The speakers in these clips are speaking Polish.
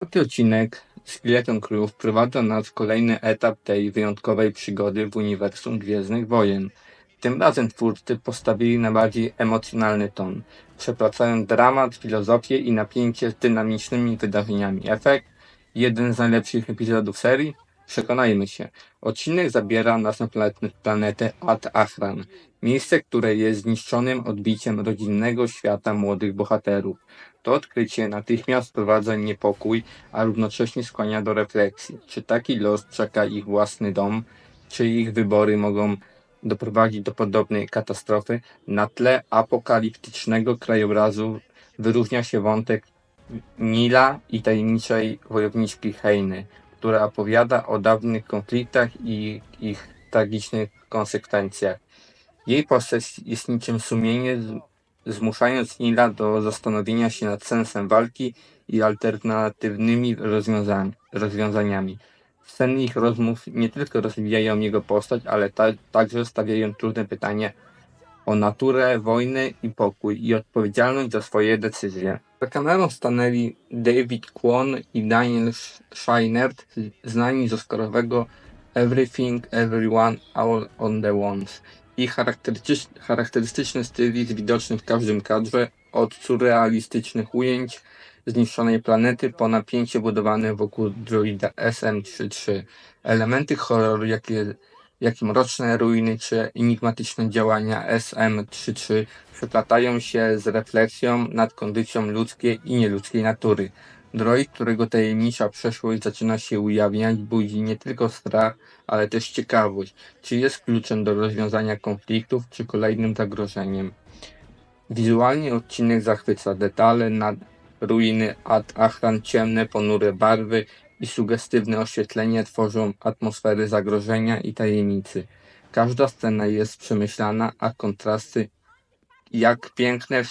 Czwarty odcinek Skeleton Crew wprowadza nas w kolejny etap tej wyjątkowej przygody w uniwersum Gwiezdnych Wojen. Tym razem twórcy postawili na bardziej emocjonalny ton, przepracując dramat, filozofię i napięcie z dynamicznymi wydarzeniami. Efekt? Jeden z najlepszych epizodów serii? Przekonajmy się. Odcinek zabiera nas na planet- planetę Ad Ahran, miejsce, które jest zniszczonym odbiciem rodzinnego świata młodych bohaterów. To odkrycie natychmiast wprowadza niepokój, a równocześnie skłania do refleksji, czy taki los czeka ich własny dom, czy ich wybory mogą doprowadzić do podobnej katastrofy. Na tle apokaliptycznego krajobrazu wyróżnia się wątek Nila i tajemniczej wojowniczki Heiny, która opowiada o dawnych konfliktach i ich tragicznych konsekwencjach. Jej postać jest niczym sumienie, zmuszając Nila do zastanowienia się nad sensem walki i alternatywnymi rozwiązaniami. Sceny ich rozmów nie tylko rozwijają jego postać, ale ta, także stawiają trudne pytania o naturę wojny i pokój i odpowiedzialność za swoje decyzje. Za kamerą stanęli David Kwon i Daniel Scheinert, znani z oscarowego Everything, Everyone, All on the Once. Ich charakterystyczny, charakterystyczny styl jest widoczny w każdym kadrze, od surrealistycznych ujęć zniszczonej planety po napięcie budowane wokół droida SM-33. Elementy horroru, jakie, jak i mroczne ruiny czy enigmatyczne działania SM-33 przeplatają się z refleksją nad kondycją ludzkiej i nieludzkiej natury. Droid, którego tajemnicza przeszłość zaczyna się ujawniać, budzi nie tylko strach, ale też ciekawość, czy jest kluczem do rozwiązania konfliktów, czy kolejnym zagrożeniem. Wizualnie odcinek zachwyca detale nad ruiny Ad Ahran, ciemne, ponure barwy i sugestywne oświetlenie tworzą atmosferę zagrożenia i tajemnicy. Każda scena jest przemyślana, a kontrasty jak piękne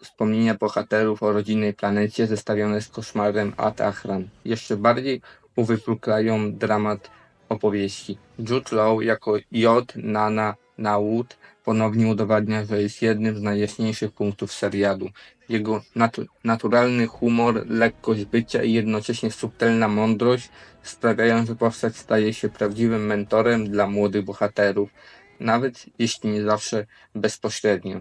wspomnienia bohaterów o rodzinnej planecie zestawione z koszmarem Ad Ahran. Jeszcze bardziej uwypuklają dramat opowieści. Jude Law jako J. Nana Naud ponownie udowadnia, że jest jednym z najjaśniejszych punktów serialu. Jego natu- naturalny humor, lekkość bycia i jednocześnie subtelna mądrość sprawiają, że postać staje się prawdziwym mentorem dla młodych bohaterów, nawet jeśli nie zawsze bezpośrednio.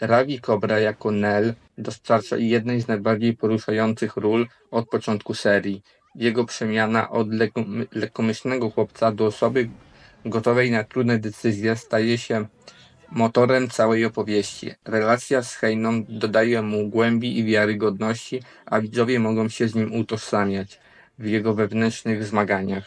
Ravi Cobra jako Nell dostarcza jednej z najbardziej poruszających ról od początku serii. Jego przemiana od lekkomyślnego chłopca do osoby gotowej na trudne decyzje staje się motorem całej opowieści. Relacja z Heiną dodaje mu głębi i wiarygodności, a widzowie mogą się z nim utożsamiać w jego wewnętrznych zmaganiach.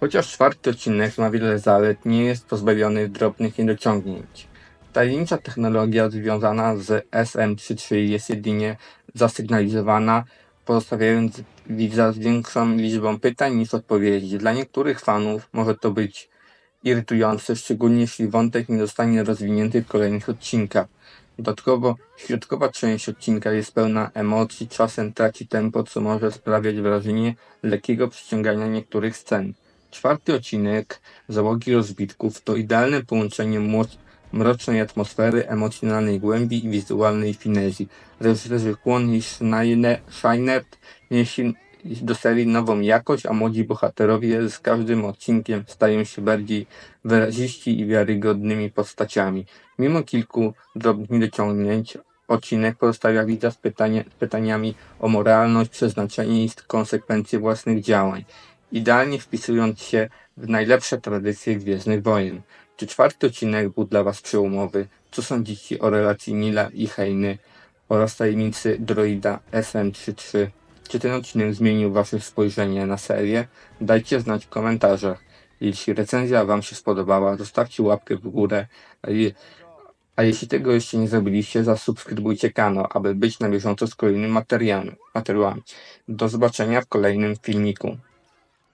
Chociaż czwarty odcinek ma wiele zalet, nie jest pozbawiony drobnych niedociągnięć. Tajemnicza technologia związana z SM-33 jest jedynie zasygnalizowana, pozostawiając widza z większą liczbą pytań niż odpowiedzi. Dla niektórych fanów może to być irytujące, szczególnie jeśli wątek nie zostanie rozwinięty w kolejnych odcinkach. Dodatkowo środkowa część odcinka jest pełna emocji, czasem traci tempo, co może sprawiać wrażenie lekkiego przyciągania niektórych scen. Czwarty odcinek Załogi Rozbitków to idealne połączenie mło- mrocznej atmosfery, emocjonalnej głębi i wizualnej finezji. Reżyserzy Kwon i Schneider- Scheinert nieśli do serii nową jakość, a młodzi bohaterowie z każdym odcinkiem stają się bardziej wyraziści i wiarygodnymi postaciami. Mimo kilku drobnych niedociągnięć, odcinek pozostawia widza z pytania, pytaniami o moralność, przeznaczenie i konsekwencje własnych działań, idealnie wpisując się w najlepsze tradycje Gwiezdnych Wojen. Czy czwarty odcinek był dla Was przełomowy? Co sądzicie o relacji Nila i Heiny oraz tajemnicy droida SM-33? Czy ten odcinek zmienił Wasze spojrzenie na serię? Dajcie znać w komentarzach. Jeśli recenzja Wam się spodobała, zostawcie łapkę w górę. A je- A jeśli tego jeszcze nie zrobiliście, zasubskrybujcie kanał, aby być na bieżąco z kolejnymi materiałami. materiałami. Do zobaczenia w kolejnym filmiku.